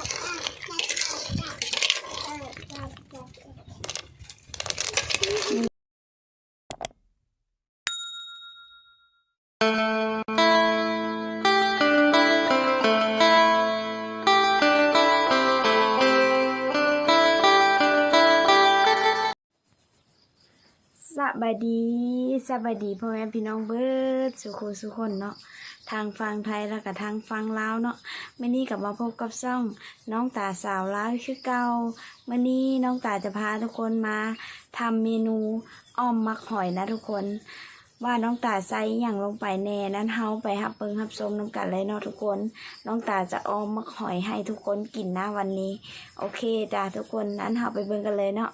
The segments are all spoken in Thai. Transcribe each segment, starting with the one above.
สบายดี สบายดีพ่อแม่พี่น้องเบิร์ดสุขสุขคนเนาะทางฟังไทยแล้วก็ทางฟังลาวเนาะมื่อนี้กลับมาพบกับซ่องน้องตาสาวลาวคือเก่ามื่อนี้น้องตาจะพาทุกคนมาทำเมนูอ้อมมักหอยนะทุกคน ว่าน้องตาใส่อย่างลงไปแน่นั้นเฮาไปฮับเปิงฮับชมน้ำกันเลยเนาะทุกคน น้องตาจะอ้อมมักหอยให้ทุกคนกินนะวันนี้ โอเคจ้าทุกคนนั้นเฮาไปเบิ่งกันเลยเนาะ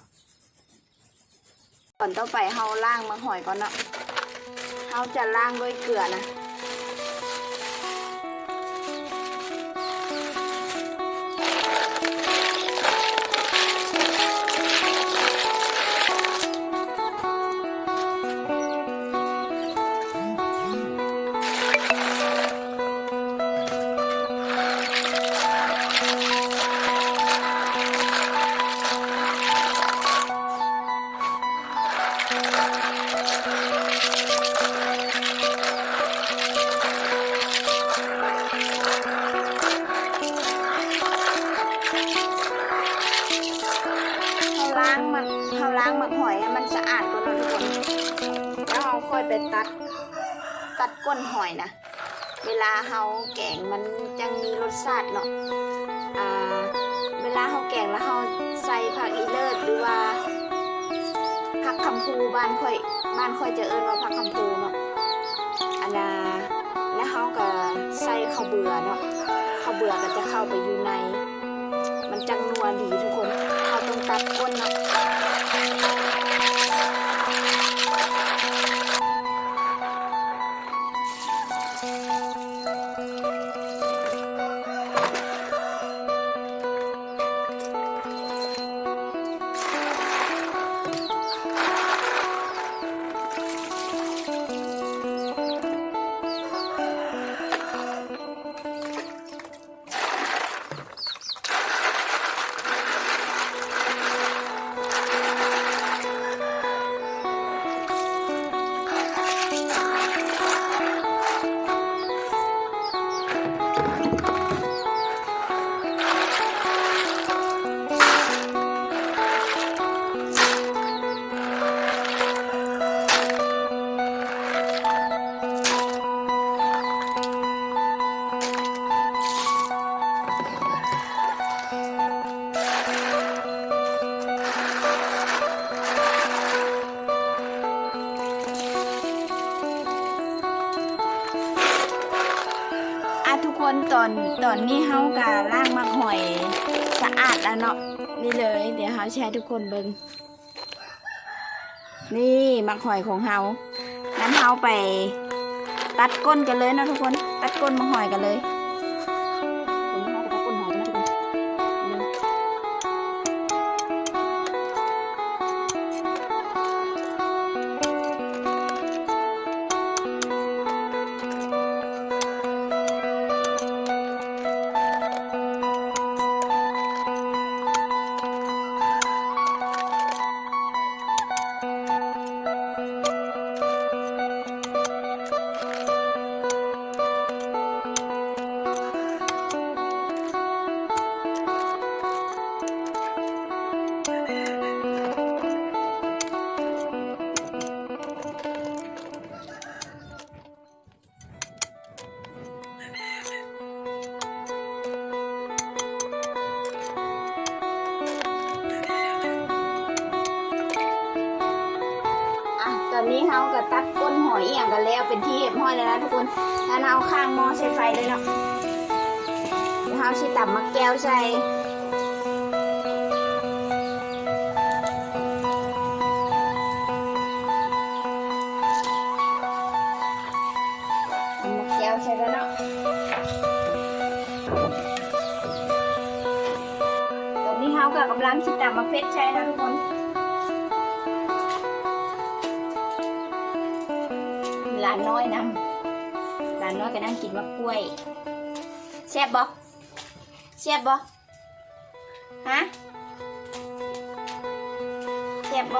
ก่อนต้องไปเฮาล่างมาหอยก่อนเนาะเฮาจะล่างด้วยเกลือนะ หอยให้มันสะอาดก่อนนะทุกคนแล้วเราค่อยไปตัด ตัดก้นหอยนะ เวลาเขาแกงมันจังมีรสชาติเนาะอ่าเวลาเขาแกงแล้วเขาใส่ผักอีเลิศหรือว่าผักคำพูบ้านค่อยบ้านค่อยจะเอิ้นว่าผักคำพูเนาะอันนาแล้วเขาก็ใส่ข้าวเบื่อเนาะข้าวเบื่อก็จะเข้าไปอยู่ใน มันจังนัวดีทุกคนเขาต้องตัดก้นเนาะ คนตอนตอนนี้เฮากะล่างมักหอยสะอาดแล้วเนาะนี่เลย เดี๋ยวเฮาแชร์ทุกคนเบิงนี่มักหอยของเฮางั้นเฮาไป ตัดก้นกันเลยนะทุกคน ตัดก้นมักหอยกันเลยาก็ตัดก้นหอยเอหย่างกันแล้วเป็นที่เรียบร้อยแล้วนะทุกคนแล้วเอาข้างหม้อใส่ไฟเลยเนาะเดี๋ยวเฮาสิตับมะแก้วใส่มะแก้วใส่แล้วเนาะตอนนี้เฮาก็กำลังสิตับมะเพ็ดใช้นะทุกคน ลานน้อยนำหลานน้อยก็นั่งกินมะกล้วยแซ่บบ่แซ่บบ่ฮะเจ็บบ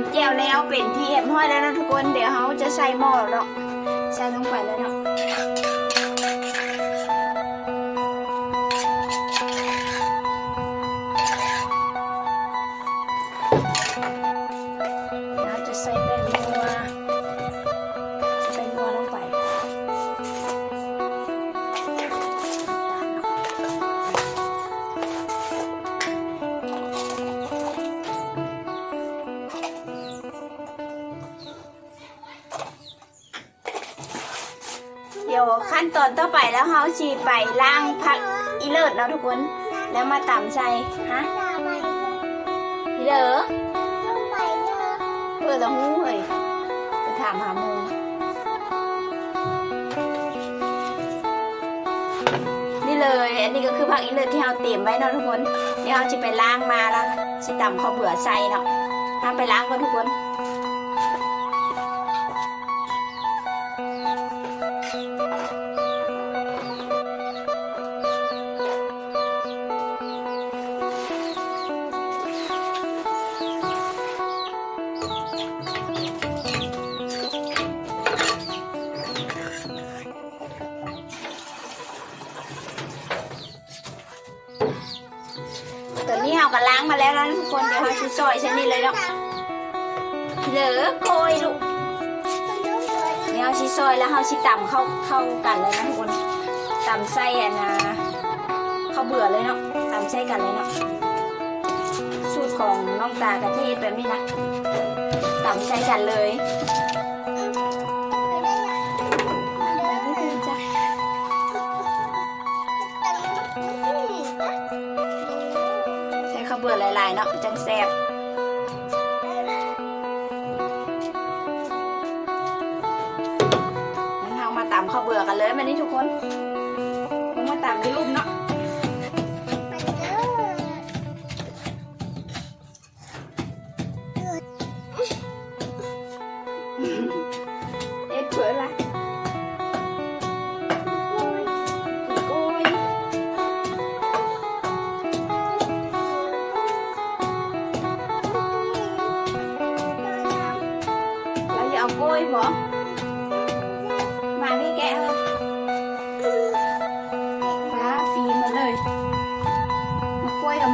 ำแก้วแล้วเป็นที่เอ็มห้อยแล้วนะทุกคน เดี๋ยวเขาจะใส่หม้อแล้วเนาะใส่ลงไปแล้วเนาะ อนต่อไปแล้วเขาชีไปล้างผักอีเลิศเนาะทุกคน แล้วมาตำใส่ฮะเด้อเพื่อต้องหู้เลยไปถามหาโมนี่เลย อันนี้ก็คือผักอีเลิศที่เราเตรียมไว้เนาะทุกคนเดี๋ยวเราจะไปล้างมาแล้วสิตำข้าวเบื่อใส่เนาะมาไปล้างก่อนทุกคน แล้วทุกคนเดี๋ยวเราจะซอยเช่นนี่เลยเนาะเหลือโกยลูกเดี๋ยวเราชิซอยแล้วเราชิต่ำเข้าเข้ากันเลยนะทุกคนต่ำไส้อะนะเข้าวเบื่อเลยเนาะต่ำไส้กันเลยเนาะสูตรของน้องตากระเทศแบบนี้นะต่ำไส้กันเลย ลายๆเนาะจังแซ่บงั้นเรามาตำข้าวเบื่อกันเลยมันี่ทุกคนเรามาตำที่รูปเนาะ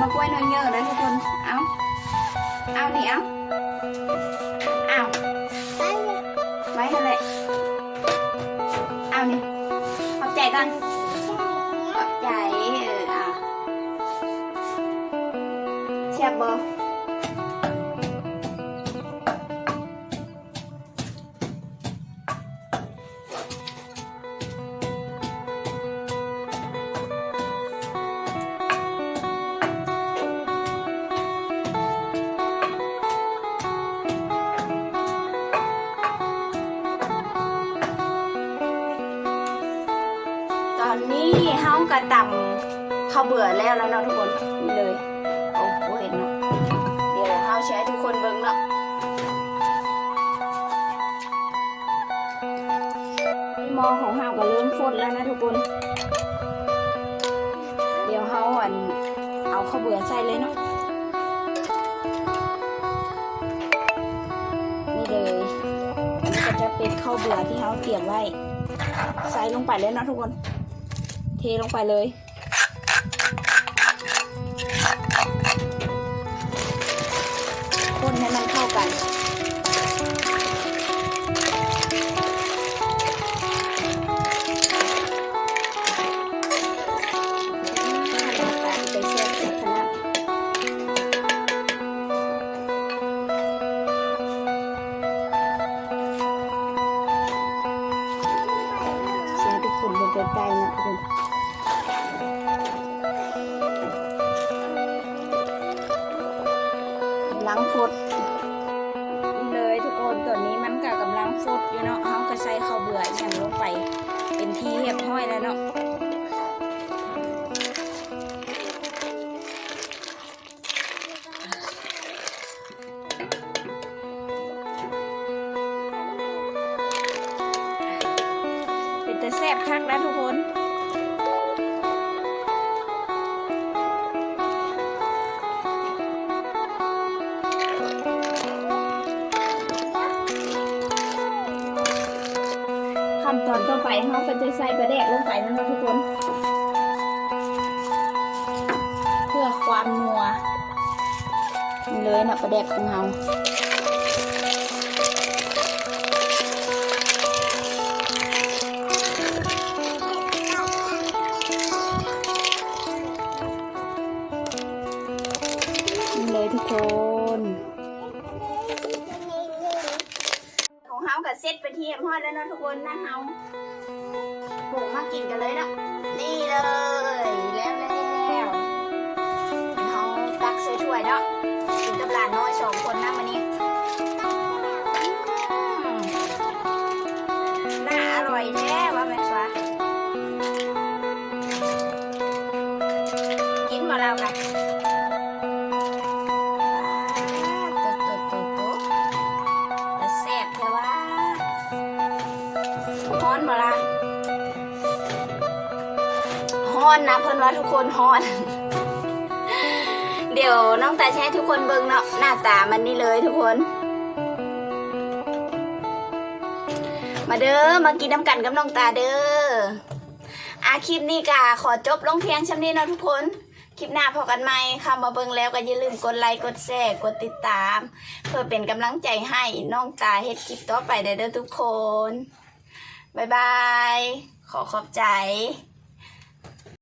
มากล้วยกับมากล้วยน้อยเยอะเลยทุ ตำข้าวเบื่อแล้วแล้วเนาะทุกคนนี่เลยโอ้โหเห็นเนาะเดี๋ยวเฮาวแชร์ทุกคนเบิ่งเนาะหมอของเฮาก็เริ่มฟดแล้วนะทุกคน เดี๋ยวเฮาอันเอาข้าวเบื่อใส่เลยเนาะนี่เลยอันนี้ก็จะเป็นข้าวเบื่อที่เฮาเตรียมไว้ ใส่ลงไปเลยนะทุกคน เทลงไปเลย คนให้มันเข้ากัน ขั้นตอนต่อไปเขาก็จะใส่ปลาแดกลงไปนั่นนะทุกคน เพื่อความนัวนี่เลยนะปลาแดกของเราเลยทุกคน เซ็ตไปที่เรียบร้อยแล้วเนาะทุกคนนะเฮาปลูกมากินกันเลยเนาะนี่เลยแล้วแล้วเฮาตักใส่ถ้วยเนาะกินกับหลานน้อยสองคนนะวันนี้น่าอร่อยแท้ว่าแม่สวะกินมาแล้วกัน ฮ้อนนะเพิ่นว่าทุกคนฮ้อน เดี๋ยวน้องตาแช่ทุกคนเบิ่งเนาะหน้าตามันนี่เลยทุกคน มาเด้อมากินน้ำกันกับน้องตาเด้ออาคลิปนี้กะขอจบลงเพียงช่ำนี้เนาะทุกคน คลิปหน้าพอกันไหมค่ะมาเบิ่งแล้วก็อย่าลืมกดไลค์กดแชร์กดติดตาม เพื่อเป็นกำลังใจให้น้องตาเฮ็ดคลิปต่อไปได้เด้อทุกคนบายบาย ขอขอบใจ